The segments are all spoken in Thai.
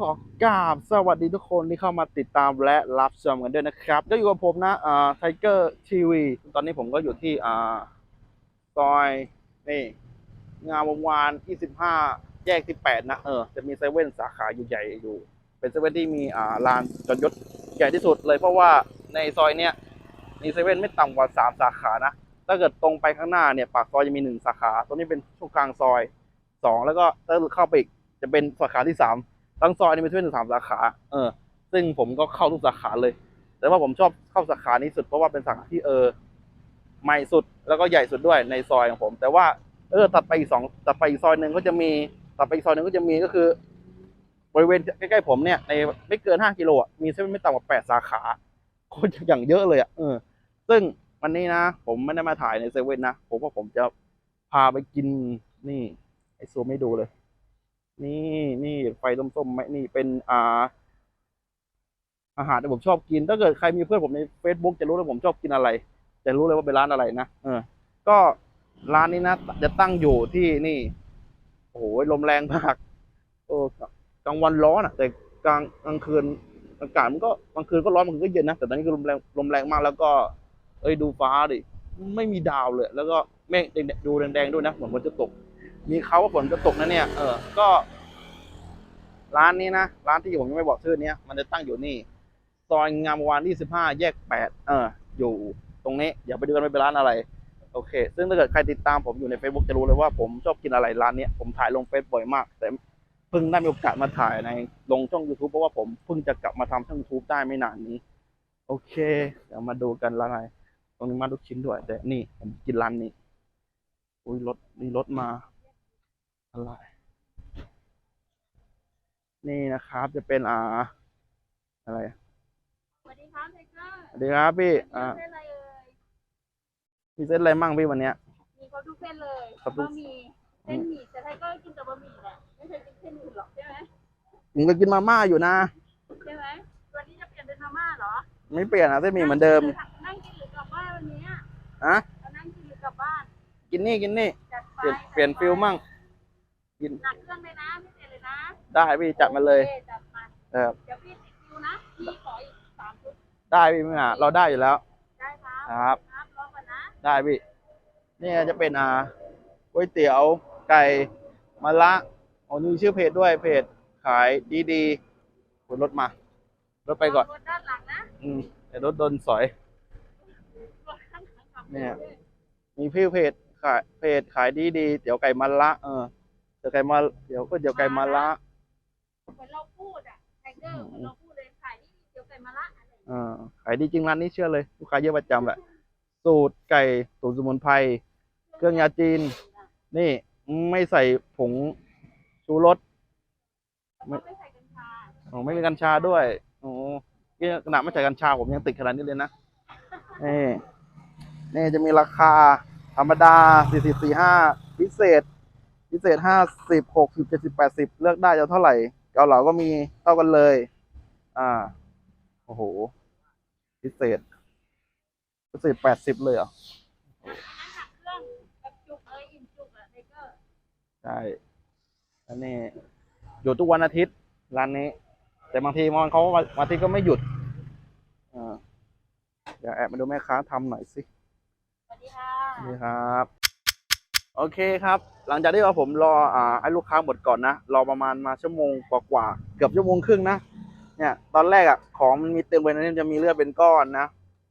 ขอกราบสวัสดีทุกคนที่เข้ามาติดตามและรับชมกันด้วยนะครับ ก็อยู่กับผมนะอ่าไทเกอร์ทีวีตอนนี้ผมก็อยู่ที่อ่าซอยนี่งามวงวาน25 แยก 18 นะ เออ จะมีเซเว่นสาขาอยู่ใหญ่อยู่ เป็นเซเว่นที่มีอ่าลานจอดยศใหญ่ที่สุดเลยเพราะว่าในซอยเนี้ยมีเซเว่นไม่ต่ำกว่า 3 สาขานะ ถ้าเกิดตรงไปข้างหน้าเนี่ยปากซอยจะมีหนึ่งสาขา ตรงนี้เป็นช่วงกลางซอยสองแล้วก็ถ้าเข้าไปอีกจะเป็นสาขาที่สาม ทั้งซอยนี่มีเซเว่นสามสาขาเออซึ่งผมก็เข้าทุกสาขาเลย แต่ว่าผมชอบเข้าสาขานี้สุดเพราะว่าเป็นสาขาที่เออใหม่สุดแล้วก็ใหญ่สุดด้วยในซอยของผม แต่ว่าเออตัดไปอีกสองตัดไปอีกซอยหนึ่งก็จะมีตัดไปอีกซอยหนึ่งก็จะมีก็คือบริเวณใกล้ๆผมเนี่ยในไม่เกินห้ากิโลอะมีเซเว่นไม่ต่ำกว่าแปดสาขาโคตรอย่างเยอะเลยอะเออ ซึ่งวันนี้นะผมไม่ได้มาถ่ายในเซเว่นนะผมว่าผมจะพาไปกินนี่ไอซูไม่ดูเลย นี่นี่ไฟส้มๆไหมนี่เป็นอ่าอาหารที่ผมชอบกิน ถ้าเกิดใครมีเพื่อนผมใน Facebook จะรู้เลยผมชอบกินอะไร จะรู้เลยว่าเป็นร้านอะไรนะเออ ก็ร้านนี้นะจะตั้งอยู่ที่นี่ โอ้โหลมแรงมากโอ้กลางวันร้อนอะ แต่กลางกลางคืนอากาศมันก็กลางคืนก็ร้อนกลางคืนก็เย็นนะแต่ตอนนี้ก็ลมแรงลมแรงมากแล้วก็ เอ้ยดูฟ้าดิไม่มีดาวเลย แล้วก็เมฆแดงดูแดงๆด้วยนะเหมือนฝนจะตก มีเขาว่าฝนจะตกนะเนี่ย เออ ก็ ร้านนี้นะ ร้านที่ผมยังไม่บอกชื่อเนี้ยมันจะตั้งอยู่นี่ ซอยงามวานที่สิบห้าแยกแปดเออ อยู่ตรงนี้อย่าไปดูกันว่เป็นร้านอะไร โอเค ซึ่งถ้าเกิดใครติดตามผมอยู่ใน Facebook จะรู้เลยว่าผมชอบกินอะไรร้านเนี้ยผมถ่ายลงเฟซบ่อยมาก แต่เพิ่งได้มีโอกาสมาถ่ายในลงช่อง YouTube เพราะว่าผมเพิ่งจะกลับมาทำช่อง YouTube ได้ไม่นานนี้ โอเค เดี๋ยวมาดูกันร้านอะไรตรงนี้มาลูกชิ้นด้วย แต่นี่ผมกินร้านนี้ อุ้ยรถนี่รถมา อะไร นี่นะครับจะเป็นอ่า อะไรสวัสดีครับไทเกอร์สวัสดีครับพี่อ่าเส้นอะไรเอ่ยมีเส้นอะไรมั่งพี่วันเนี้ย มีครบทุกเส้นเลยครบทุก บะหมี่เส้นหมี่แต่ไทเกอร์กินแต่บะหมี่แหละไม่เคยกินเส้นอื่นหรอกใช่ไหมผมก็กินมาม่าอยู่นะ ใช่ไหมวันนี้จะเปลี่ยนเป็นมาม่าเหรอไม่เปลี่ยนนะเส้นหมี่เหมือนเดิมนั่งกินหรือกลับบ้านวันนี้อะจะนั่งกินหรือกลับบ้านกินนี่กินนี่ จัดไปเปลี่ยนเปลี่ยนฟิลมั่ง กินหนักเครื่องเลยนะไม่เปลี่ยนเลยนะ ได้พี่จัดมาเลยโอคจัดมาเออเดี๋ยวพี่ติดคิวนะพี่ขออีกสามชุดได้พี่ไม่หาเราได้อยู่แล้ว ได้ครับครับครับรอก่อนนะได้พี่นี่จะเป็นอ่าก๋วยเตี๋ยวไก่มะละอ๋อนี่ชื่อเพจด้วยเพจขายดีๆคุณรถมารถไปก่อนรถด้านหลังนะอืมแต่รถโดนสอยรถด้านหลังขับเนี่ยมีพี่เพจขายเพจขายดีๆเตี๋ยวไก่มะละเออเตี๋ ยวไก่มาเดี๋ยวก็เดี๋ยวไก่มะละเหมือนเราพูดอะไทเกอร์เหมือนเราพูดเลยขายนี่เดี๋ยวไก่มาละอะไรอย่างเงี้ยอ่าขายดีจริงร้านนี้เชื่อเลยลูกค้าเยอะประจำแหละ สูตรไก่สูตรสมุนไพรเครื่องยาจีน นี่ไม่ใส่ผงชูรสแล้วก็ไม่ใส่กัญชาอ๋อไม่มีกัญชาด้วยโอ้นี่ขนาดไม่ใส่กัญชาผมยังติดขนาดนี้เลยนะนี่นี่จะมีราคาธรรมดาสี่สิบสี่ห้าพิเศษ พิเศษห้าสิบหกสิบเจ็ดสิบแปดสิบเลือกได้จะเท่าไหร่ เกาเหลาก็มีเท่ากันเลย อ่า โอ้โห พิเศษ พิเศษแปดสิบเลยเหรออันนั้นหักเครื่องแบบจุกเลยอิ่มจุกอะไทเกอร์ใช่อันนี้อยู่ทุกวันอาทิตย์ร้านนี้ แต่บางทีมันเขาวันอาทิตย์ก็ไม่หยุดอ่าเดี๋ยวแอบมาดูแม่ค้าทำหน่อยสิสวัสดีค่ะนี่ครับ โอเคครับ หลังจากที่ว่าผมรออ่าให้ลูกค้าหมดก่อนนะ รอประมาณมาชั่วโมงกว่าๆเกือบชั่วโมงครึ่งนะ เนี่ย ตอนแรกอะของมันมีเต็มไปนะจะมีเลือดเป็นก้อนนะ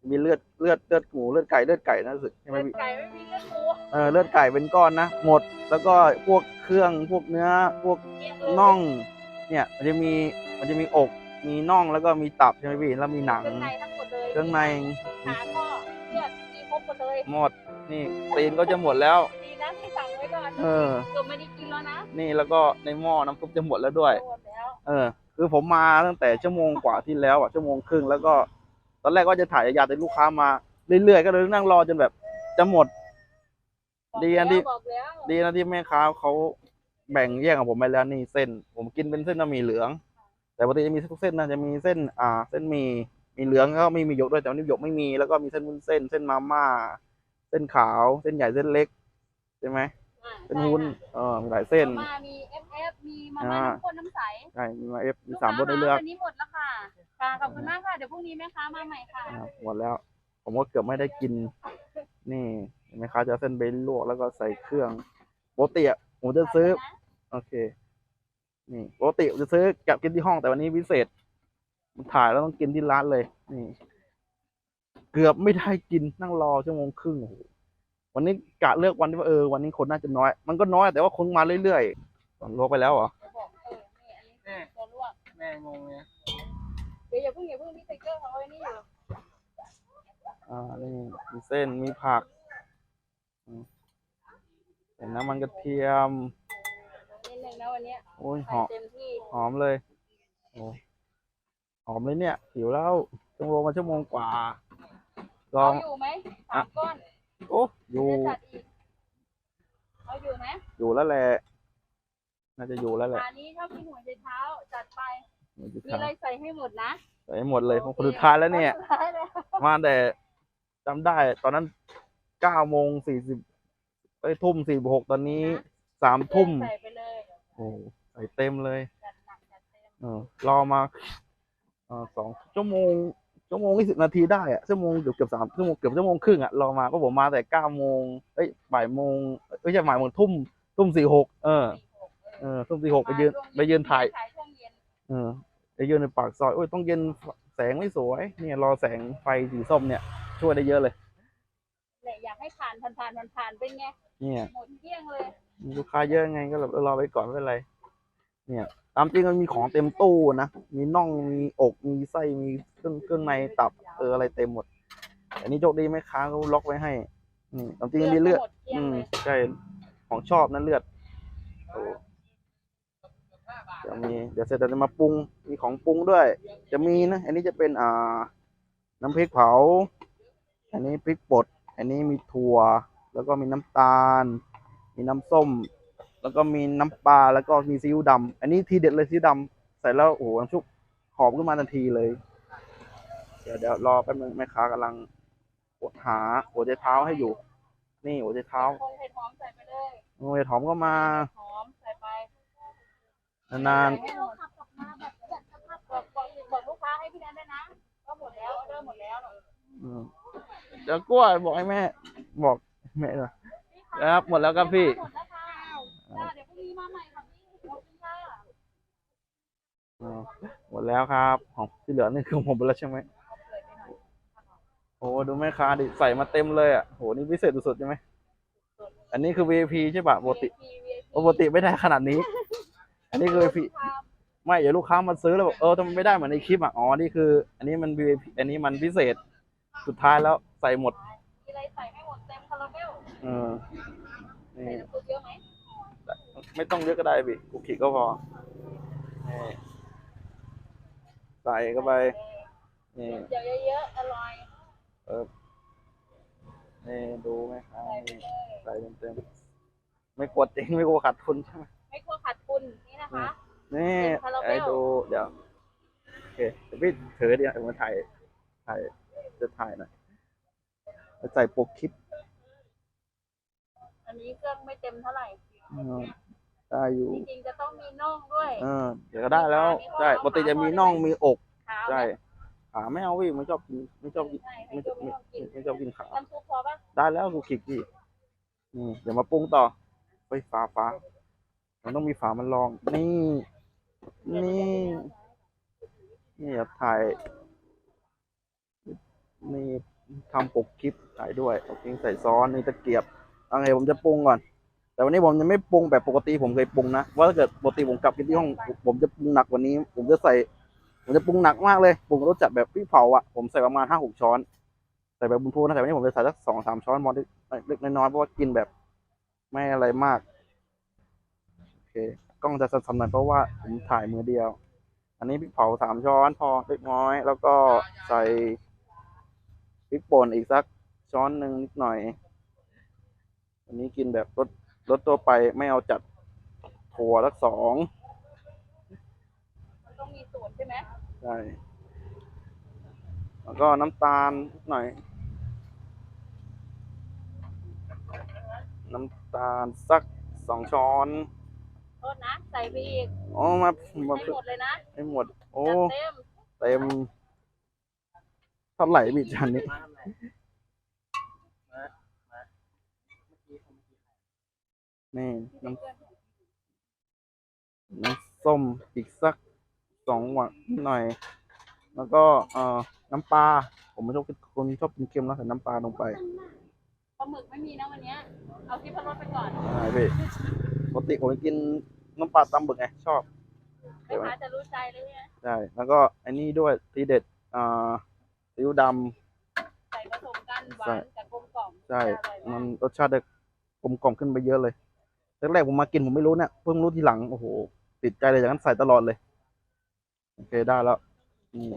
มีเลือดเลือดเลือดหมูเลือดไก่เลือดไก่นะรู้สึกใช่ไหมเลือดพี่ไก่ไม่มีเลือดหมูเออเลือดไก่เป็นก้อนนะหมด แล้วก็พวกเครื่องพวกเนื้อพวกเกลียดเลยน่อง เนี่ย มันจะมีมันจะมีอกมีน่องแล้วก็มีตับใช่ไหมพี่แล้วมีหนัง เครื่องในทั้งหมดเลยเครื่องในขาก็เลือดมีครบหมดเลยหมดนี่ตีนก็จะหมดแล้วดีนะที่สั่งไว้ ก่อนเออเกือบไม่ได้กินแล้วนะนี่แล้วก็ในหม้อน้ำซุปจะหมดแล้วด้วย หมดแล้วเออ คือผมมาตั้งแต่ชั่วโมงกว่าที่แล้วอะชั่วโมงครึ่งแล้วก็ ตอนแรกก็จะถ่ายยาวๆแต่ลูกค้ามาเรื่อยๆก็เลยนั่งรอจนแบบ จะหมดบอกดีอันแล้วที่ บอกแล้วดีนะที่แม่ค้าเขาแบ่งแยกกับผมไปแล้วนี่เส้น ผมกินเป็นเส้นบะหมี่เหลือง แต่ปกติจะมีทุกเส้นนะจะมีเส้น อ่า เส้นหมี่มีเหลืองแล้วก็มีหมีหยกด้วยแต่วันนี้หยกไม่มีแล้วก็มีเส้นวุ้นเส้น เส้นมาม่า เส้นขาว เส้นใหญ่เส้นเล็กใช่ไหม เออ่าเป็นวุ้นเออมีหลายเส้น มามี FF มีมาม่าอ่าน้ำข้นน้ำใสใช่มีมาเอฟมีสามรสให้เลือกวันนี้หมดแล้วค่ะค่ะขอบคุณมากค่ะ เดี๋ยวพรุ่งนี้แม่ค้ามาใหม่ค่ะนะครับหมดแล้ว ผมก็เกือบไม่ได้กิน นี่เห็นไหมคะจะเอาเส้นเบนลวกแล้วก็ใส่เครื่องปกติอะผมจะซื้อ โอเค นี่ปกติผมจะซื้อเกับกินที่ห้องแต่วันนี้พิเศษ มันถ่ายแล้วต้องกินที่ร้านเลย นี่ เกือบไม่ได้กินนั่งรอชั่วโมงครึ่งโอ้โห วันนี้กะเลือกวันที่ว่าเออวันนี้คนน่าจะน้อย มันก็น้อยแต่ว่าคนมาเรื่อยๆตอนลวกไปแล้วเหรอบอกเออนี่อันนี้ตัวลวกแม่งงเลยเดี๋ยวอย่าเพิ่งอย่าเพิ่งพี่ไทเกอร์เขาไว้นี่อยู่อ่านี่มีเส้นมีผักอืมเห็นน้ำมันกระเทียมนิดนึงนะวันเนี้ยโอ้ยหใส่อมเต็มที่หอมเลยโอ้หอมเลยเนี่ยหิวแล้วต้องรอมาชั่วโมงกว่าลอเอางอยู่ไหมสามก้อน โอ้อยู่จะจัดอีกเอาอยู่ไหมอยู่แล้วแหละน่าจะอยู่แล้วแหละอันนี้ถ้ากินหัวใจเท้าจัดไปมันจะมีอะไรใส่ให้หมดนะใส่ให้หมดเลยผมคนสุดท้ายแล้วเนี่ยคนสุดท้ายแล้วมาแต่จำได้ ตอนนั้นเก้าโมงสี่สิบไปทุ่มสี่หกตอนนี้สามทุ่มใส่ไปเลยโอ้ใส่เต็มเลยจัดหนักจัดเต็มเออรอมาเออสองชั่วโมง ชั่วโมงยี่สิบนาทีได้อะชั่วโมงเกือบเกือบสามชั่วโมงเกือบชั่วโมงครึ่งอะรอมาก็ผมมาแต่เก้าโมงเอ้ยบ่ายโมงเอ้ยไม่ใช่บ่ายโมงทุ่มทุ่มสี่หกเออเออทุ่มสี่หกไปยืนไปยืนถ่ายถ่ายช่วงเย็นเออไปยืนในปากซอยโอ้ยต้องเย็นแสงไม่สวยเนี่ยรอแสงไฟสีส้มเนี่ย ช่วยได้เยอะเลยเนี่ยอยากให้ผ่านผ่านผ่านผ่านผ่านเป็นไงเนี่ยหมดเกลี้ยงเลยมีลูกค้าเยอะไงก็แบบเออรอไปก่อนไม่เป็นไรเนี่ย ตามจริงมันมีของเต็มตู้นะ มีน่องมีอกมีไส้มีเครื่องเครื่องในตับเอออะไรเต็มหมดอันนี้โชคดีไหมค้าเขาล็อกไว้ให้อืมตามจริงมันมีเลือดหมดเกลี้ยอืงมเลยใช่ของชอบนั่นเลือดโอ้จะมีเดี๋ยวเสร็จเดี๋ยวจะมาปรุงมีของปรุงด้วย จะมีนะ อันนี้จะเป็นอ่า น้ำพริกเผา อันนี้พริกป่นอันนี้มีถั่ว แล้วก็มีน้ำตาล มีน้ำส้ม แล้วก็มีน้ำปลาแล้วก็มีซีอิ๊วดำอันนี้ทีเด็ดเลยซีอิ๊วดำใส่แล้วโอ้โหน้ำชุบหอมขึ้นมาทันทีเลย เดี๋ยวเดี๋ยวรอแป๊บนึงแม่ค้ากำลังกดหาหัวใจเท้าให้อยู่ นี่หัวใจเท้าคงเห็ดหอมใส่ไปเลยหัวใจหอมก็มาหอมใส่ไปนานให้เราขับกลับมาแบบแบบบอกบอกบอกลูกค้าให้พี่แนนด้วยนะก็หมดแล้วออเดอร์หมดแล้วๆอืมเดี๋ยวกล้วยบอกให้แม่ บอกแม่ด้วยครับหมดแล้วครับพี่ หมดแล้วค่ะจ้าเดี๋ยวพรุ่งนี้มาใหม่ค่ะพี่ขอบคุณค่ะ อ่า หมดแล้วครับของที่เหลือนี่คือของผมไปแล้วใช่ไหมเอาเปลือกไปหน่อยโอ้ดูแม่ค้าดิใส่มาเต็มเลยอะโหนี่พิเศษสุดๆใช่ไหมอันนี้คือ VIP ใช่ปะปกติ VIP ปกติไม่ได้ขนาดนี้ อันนี้คือ VIP ไม่เดี๋ยวลูกค้ามาซื้อแล้วบอกเออทำไมไม่ได้เหมือนในคลิปอะอ๋อนี่คือ อันนี้มัน VIP อันนี้มันพิเศษสุดท้ายแล้วใส่หมดมีอะไรใส่ให้หมดเต็มคาราเบลเออนี่ใส่น้ำซุปเยอะไหมไม่ต้องเยอะก็ได้บิกุกขิก็พอนี่ ใส่เข้าไป นี่เดี๋ยวเยอะๆอร่อยนี่ดูไหมครับใส่ไปนี่เลยใส่เต็มๆไม่กลัวเจ๊งไม่กลัวขาดทุนใช่ไหมไม่กลัวขาดทุนนี่นะคะ นี่เป็นคาราเบลไอ้ดูเดี๋ยวโอเคเดี๋ยวพี่ถือเดี๋ยวผมมาถ่ายถ่ายจะถ่ายหน่อยจะใส่ปกคลิป อันนี้เครื่องไม่เต็มเท่าไหร่อืมได้อยู่จริงๆจะต้องมีน่องด้วย เออ เดี๋ยวก็ได้แล้ว ใช่ปกติจะมีน่องมีอก ขาวใช่นะขาไม่เอาวิ่งไม่ชอบกินไม่ชอบกินใช่ไม่ชอบไม่ไม่ไม่ชอบกินขาน้ำซุปพอปะได้แล้วกูขิกพี่นี่เดี๋ยวมาปรุงต่อไปฝาฝามันต้องมีฝามันรอง นี่ นี่ นี่อย่าถ่าย นี่ทำปกคลิปถ่ายด้วยเอาทิ้งใส่ซ้อนนี่ตะเกียบเอาไงผมจะปรุงก่อน แต่วันนี้ผมจะไม่ปรุงแบบปกติผมเคยปรุงนะว่าถ้าเกิดปกติผมกลับกินที่ห้อง ผมจะปรุงหนักกว่านี้ ผมจะใส่ ผมจะปรุงหนักมากเลยปรุงรสจัดแบบพี่เผาอะผมใส่ประมาณห้าหกช้อนใส่แบบบุญทูนะแต่วันนี้ผมจะใส่สักสองสามช้อนมอเล็กน้อยเพราะว่ากินแบบไม่อะไรมากโอเคกล้องจะสั่นๆหน่อยเพราะว่าผมถ่ายมือเดียว อันนี้พริกเผาสามช้อนพอเล็กน้อย แล้วก็ใส่พริกป่นอีกสักช้อนหนึ่งนิดหน่อย อันนี้กินแบบรสรสตัวไปไม่เอาจัดถั่วสักสอง สูตรใช่ไหมใช่แล้วก็น้ำตาลนิดหน่อย น้ำตาลสักสองช้อนโทษนะใส่ไปอีกอ๋อมามาให้หมดเลยนะให้หมด โอ้ จัดเต็มเต็มเท่าไหร่พี่จานนี้นี่น้ำน้ำส้มอีกสัก สองหวานหน่อย แล้วก็เอ่อน้ำปลาผมไม่ชอบกินคนชอบกินเค็มแล้วใส่น้ำปลาลงไปปลาหมึกไม่มีนะวันเนี้ยเอาที่พะโล้ไปก่อนใช่พี่ปกติผมจะกินน้ำปลาตำบึกไงชอบไม่หาจะรู้ใจเลยเนี่ยใช่แล้วก็อันนี้ด้วยทีเด็ดอ่าซีอิ๊วดใส่ผสมกันหวาใช่นกับกลมกล่อมำใช่จะอร่อยมัมานกรสชาติจะกลมกล่อมขึ้นไปเยอะเลยแรกๆผมมากินผมไม่รู้เนี่ยเพิ่งรู้ทีหลังโอ้โหติดใจเลยอย่างนั้นใส่ตลอดเลย โอเคได้แล้วนี่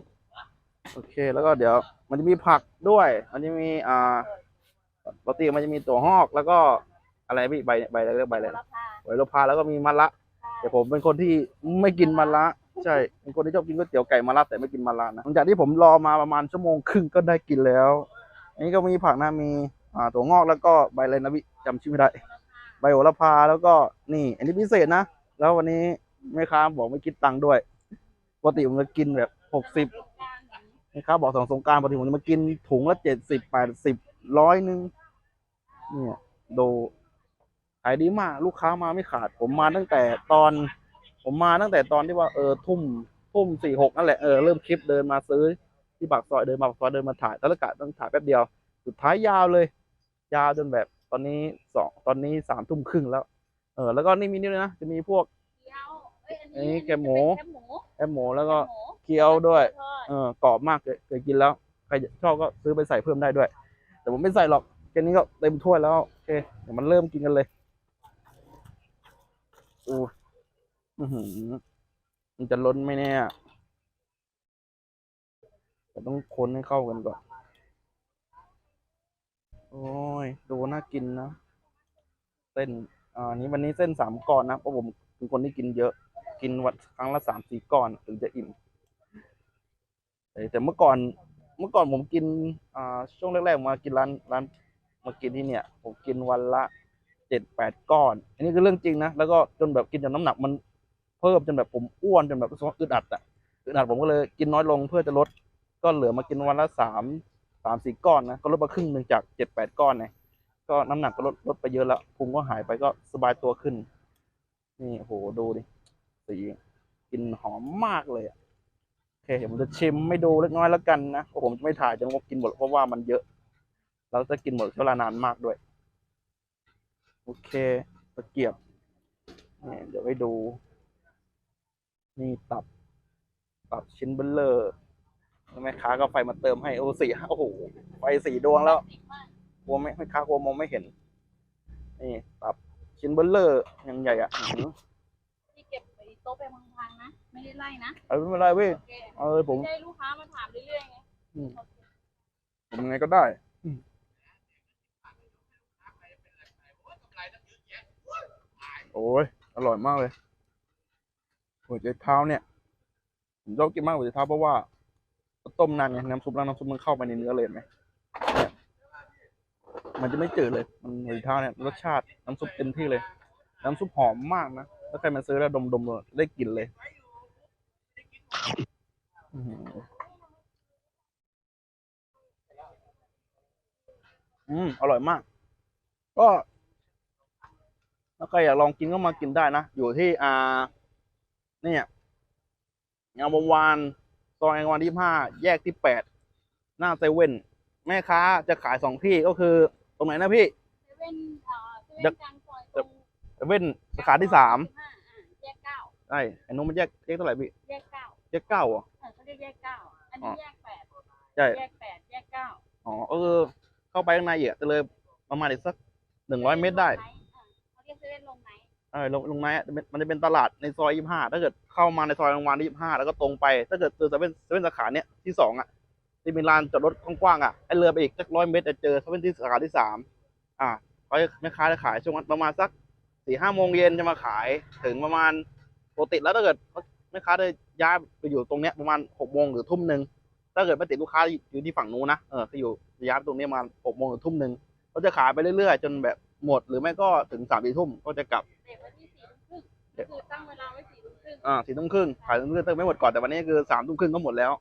โอเคแล้วก็เดี๋ยว มันจะมีผักด้วย มันจะมีอ่าปกติมันจะมีตัวหอกแล้วก็อะไรพี่ใบใบอะไรเรียกใบอะไรโหนะระพาใบโลพาแล้วก็มีมะระแต่ผมเป็นคนที่ไม่กินมะระใช่เป็นคนที่ชอบกินก๋วยเตี๋ยวไก่มะระแต่ไม่กินมะระนะหลังจากที่ผมรอมาประมาณชั่วโมงครึ่งก็ได้กินแล้ว อันนี้ก็มีผักนะมีอ่าถั่วงอกแล้วก็ใบอะไรนะพี่จำชื่อไม่ได้ ใบโหระพาแล้วก็นี่ อันนี้พิเศษนะแล้ววันนี้แม่ค้าบอกไม่คิดตังค์ด้วย ปกติผมจะกินแบบหกสิบแม่ค้าบอกสองสงการปกติผมจะมากินถุงละเจ็ดสิบแปดสิบร้อยหนึ่งเนี่ยดูขายดีมากลูกค้ามาไม่ขาด ผมมาตั้งแต่ตอน ผมมาตั้งแต่ตอนที่ว่าเออทุ่มทุ่มสี่หกนั่นแหละเออเริ่มคลิปเดินมาซื้อที่ปากซอยเดินมาปากซอยเดินมาถ่ายตอนแรกะต้องถ่ายแป๊บเดียว สุดท้ายยาวเลย ยาวจนแบบตอนนี้สองตอนนี้สามทุ่มครึ่งแล้ว เออแล้วก็นี่มีนี่ด้วยนะจะมีพวก อ้ยอันนี้แกงหมูแกงหมูแอมหมูแล้วก็แกงหมูเกี๊ยวด้วย ทอดเออกรอบมากเคยเคยกินแล้วใครชอบก็ซื้อไปใส่เพิ่มได้ด้วย แต่ผมไม่ใส่หรอกแค่นี้ก็เต็มถ้วยแล้วโอเคเดี๋ยวมันเริ่มกินกันเลยอู้อื้อหือมันจะล้นไหมเนี่ยแต่ต้องคนให้เข้ากันก่อน โอ้ยดูน่ากินนะ เส้นอ่านี้วันนี้เส้นสามก้อนนะเพราะผมเป็นคนที่กินเยอะ กินวันครั้งละสามสี่ก้อนถึงจะอิ่มแต่เมื่อก่อนเมื่อก่อนผมกินอ่าช่วงแรกๆมากินร้านร้านมากินที่เนี่ย ผมกินวันละเจ็ดแปดก้อน อันนี้คือเรื่องจริงนะแล้วก็จนแบบกินจนน้ำหนักมันเพิ่มจนแบบผมอ้วนจนแบบรู้สึกอึดอัดอะอึดอัดผมก็เลยกินน้อยลงเพื่อจะลด ก็เหลือมากินวันละสามสามสี่ก้อนนะก็ลดมาครึ่งหนึ่งจากเจ็ดแปดก้อนเนี่ยก็น้ำหนักก็ลดลดไปเยอะแล้วพุงก็หายไปก็สบายตัวขึ้น นี่โหดูดิ สีกลินหอมมากเลยอะโอเคเดี๋ยวผมจะชิมไม่ดูเล็กน้อยแล้วกันนะเพราะผมจะไม่ถ่ายจนงบกินหมดเพราะว่ามันเยอะเราจะกินหมดเวลานานมากด้วย โอเคตะเกียบนี่เดี๋ยวให้ดู นี่ตับ ตับชิ้นเบลเลอร์แม่ค้าก็ไฟมาเติมให้โอ้สี่โอ้โหไฟสี่ดวงแล้วกลัวไม่แม่ค้ากลัวมองไม่เห็นนี่ตับชิ้นเบลเลอร์ยังใหญ่อะ โต๊ะไปพังๆนะ ไม่ได้ไล่นะเอาไม่เป็นไรเว้ยโอเคเอาเลยผมไม่ได้ลูกค้ามาถามเรื่อยๆไงผมยังไงก็ได้อืมโอ้ยอร่อยมากเลยหัวใจเท้าเนี่ยผมชอบกินมากหัวใจเท้าเพราะว่าต้มนานไงน้ำซุปแล้วน้ำซุปมันเข้าไปในเนื้อเลยเห็นไหมเนี่ยมันจะไม่จืดเลย มันหัวใจเท้าเนี่ยรสชาติน้ำซุปเต็มที่เลย น้ำซุปหอมมากนะ ถ้าใครมาซื้อแล้วดมๆได้กลิ่นเลยอื้อหืออืมอร่อยมาก ก็ถ้าใครอยากลองกินก็มากินได้นะ อยู่ที่อ่าเนี่ยงามวงวานซอยงามวงวานที่ห้าแยกที่แปดหน้าเซเว่นแม่ค้าจะขายสองที่ก็คือ ตรงไหนนะพี่เซเว่นเอ่อเซเว่นกลางซอยตรงเซเว่น สาขาที่สามห้าอ่าแยกเก้าใช่ไอ้นู้นมันแยกแยกเท่าไหร่พี่แยกเก้าแยกเก้าเหรอเออเขาเรียกแยกเก้าอันนี้แยกแปดใช่แยกแปดแยกเก้าอ๋อเออ เข้าไปข้างในอะจะเลยประมาณอีกสักหนึ่งร้อยเมตรได้อ่าเขาเรียกเซเว่นลงไหนเออลงลงไนท์อะมันจะเป็นตลาดในซอยยี่ห้าถ้าเกิดเข้ามาในซอยรางวัลที่ยี่ห้าแล้วก็ตรงไป ถ้าเกิดเจอเซเว่นเซเว่นสาขาเนี้ยที่สองอะที่มีลานจอดรถกว้างๆอะไอเรือไปอีกสักร้อยเมตรจะเจอเซเว่นที่สาขาที่สามอ่าเขาจะแม่ค้าจะขายช่วงวันประมาณสัก สี่ห้าโมงเย็นจะมาขายถึงประมาณปกติแล้วถ้าเกิดแม่ค้าจะย้ายไปอยู่ตรงเนี้ยประมาณหกโมงหรือทุ่มหนึ่งถ้าเกิดไม่ติดลูกค้าอยู่ที่ฝั่งนู้นนะเออจะอยู่ย้ายไปตรงนี้ประมาณหกโมงหรือทุ่มหนึ่งเขาจะขายไปเรื่อยๆ จนแบบหมดหรือไม่ก็ถึงสามสี่ทุ่มก็จะกลับเด็กไว้ที่สี่ทุ่มครึ่งก็คือตั้งเวลาไว้สี่ทุ่มครึ่งอ่าสี่ทุ่มครึ่งขายทุ่มครึ่งเติมไม่หมดก่อนแต่วันนี้คือสามทุ่มครึ่งก็หมดแล้ว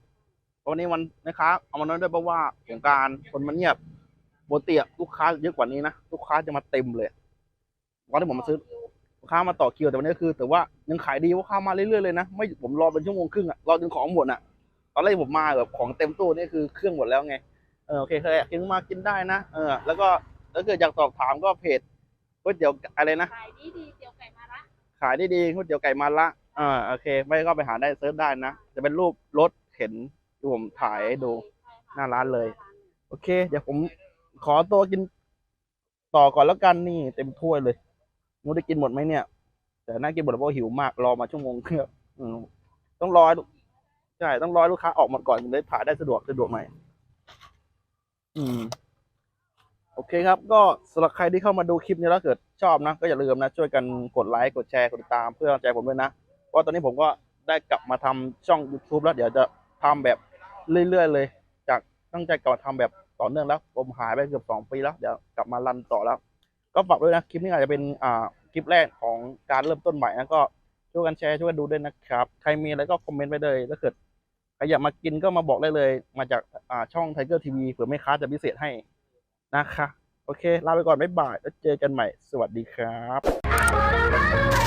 เพราะวันนี้วันนะครับเอามาน้อยด้วยเพราะว่าสงกรารคนมันเงียบปกติอะลูกค้าเยอะกว่านี้นะลูกค้าจะมาเต็มเลย วันที่ผมมาซื้อลูกค้ามาต่อคิวแต่วันนี้คือ แต่ว่ายังขายดีลูกค้ามาเรื่อยๆเลยนะไม่ผมรอเป็นชั่วโมงครึ่งอะรอจนของหมดอะตอนแรกผมมาแบบของเต็มตู้นี่คือเครื่องหมดแล้วไงเออโอเคเคยกินมากินได้นะเออแล้วก็ถ้าเกิดอยากสอบถามก็เพจก๋วยเตี๋ยวอะไรนะขายดีดีเตี๋ยวไก่มาละขายได้ดีก๋วยเตี๋ยวไก่มาละอ่าโอเค ไม่ก็ไปหาได้เซิร์ชได้นะจะเป็นรูปรถเข็นที่ผมถ่ายให้ดูหน้าร้านเลย โอเค เดี๋ยวผมขอตัวกินต่อก่อนแล้วกันนี่เต็มถ้วยเลย ไมูได้กินหมดไหมเนี่ย แต่น่ากินหมดเพราะหิวมากรอมาชั่วโมงครึ่อืมต้องรอใช่ต้องรอลูกค้าออกหมดก่อนถึงได้ถ่ายได้สะดวกสะดวกหน่อยอืม โอเคครับ ก็สำหรับใครที่เข้ามาดูคลิปนี้แล้วเกิดชอบนะ ก็อย่าลืมนะช่วยกันกดไลค์กดแชร์กดติดตามเพื่อกำลังใจผมด้วยนะเพราะตอนนี้ผมก็ได้กลับมาทำช่อง YouTube แล้ว เดี๋ยวจะทำแบบเรื่อยๆเลย จากตั้งใจกลับมาทำแบบต่อเนื่องแล้ว ผมหายไปเกือบสองปีแล้ว เดี๋ยวกลับมารันต่อแล้ว ก็ฝากด้วยนะคลิปนี้อาจจะเป็นอ่าคลิปแรกของการเริ่มต้นใหม่นะก็ช่วยกันแชร์ช่วยกันดูด้วยนะครับ ใครมีอะไรก็คอมเมนต์ไปเลยถ้าเกิดใครอยากมากินก็มาบอกได้เลย มาจากอ่าช่องไทเกอร์ทีวีเผื่อไม่ค้าจะพิเศษให้นะคะ โอเค ลาไปก่อน บ๊ายบาย แล้วเจอกันใหม่ สวัสดีครับ